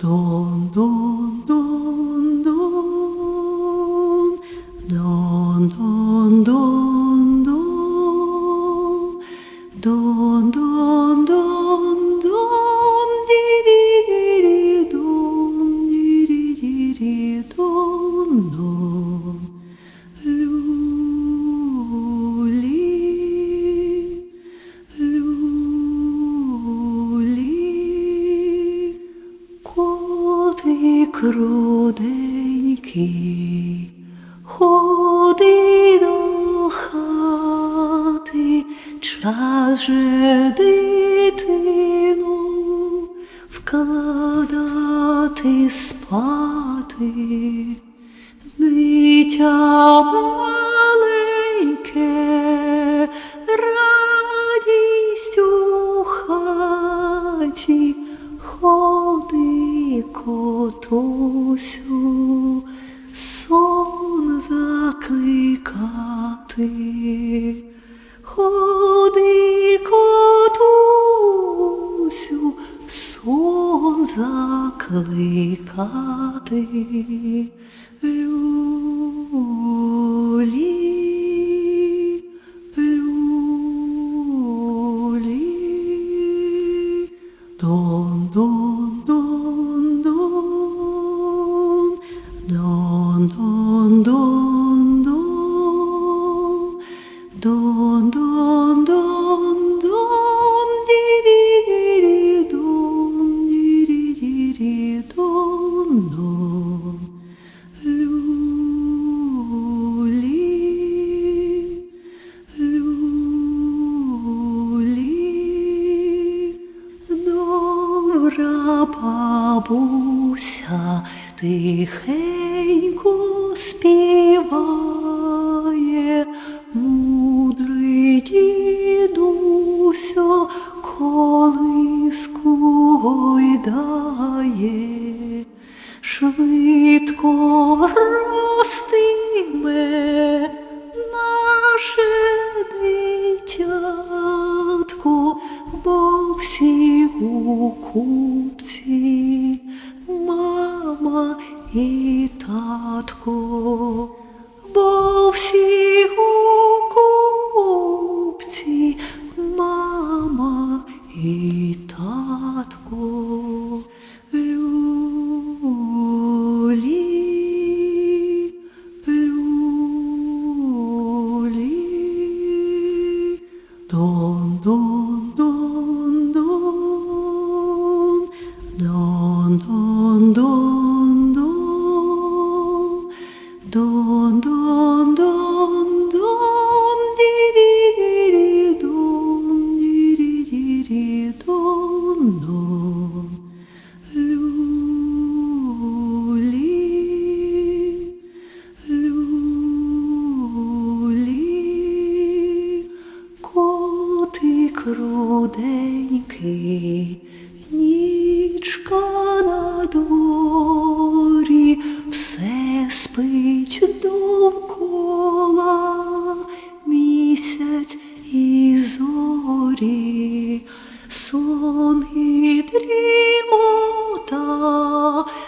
Don, don. Руденький, ходи до хати, час же дитину вкладати спати, дитя. чекати, ходи котусю, сон закликати. тихенько співає мудрий дідуся, колиску гойдає, швидко ростиме наше дитятко, бо всі у купі see.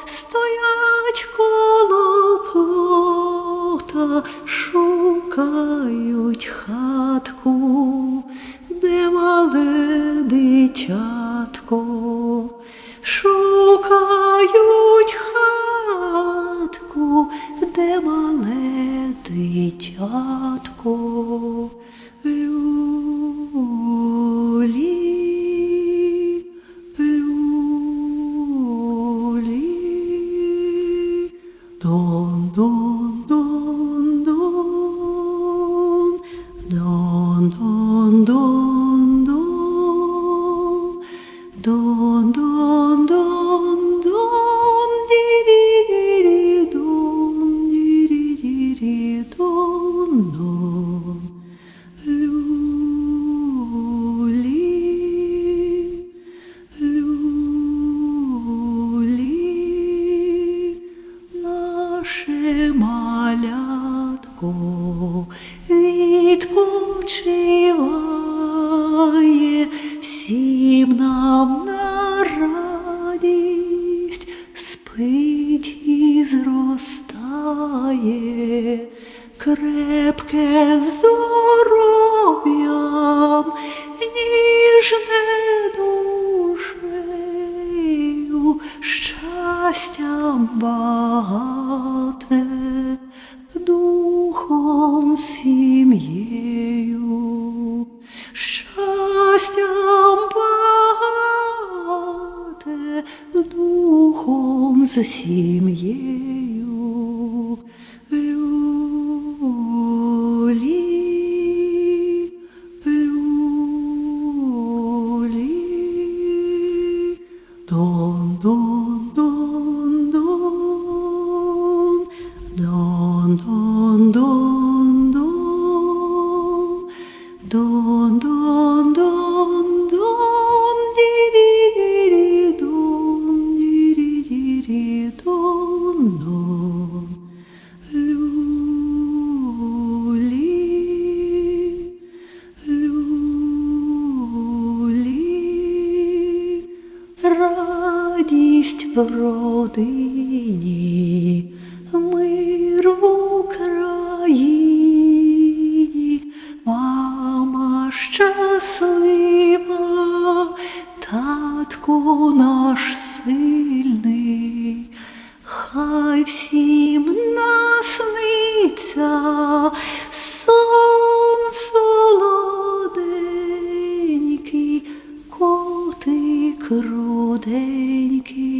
sto どんどん ранку відпочиває всім нам на радість, спить і зростає крепке здоров'я. усім. єдність в родині, мир в Україні, мама щаслива, татко наш сильний, хай всім насниться сон солоденький, котик руденький.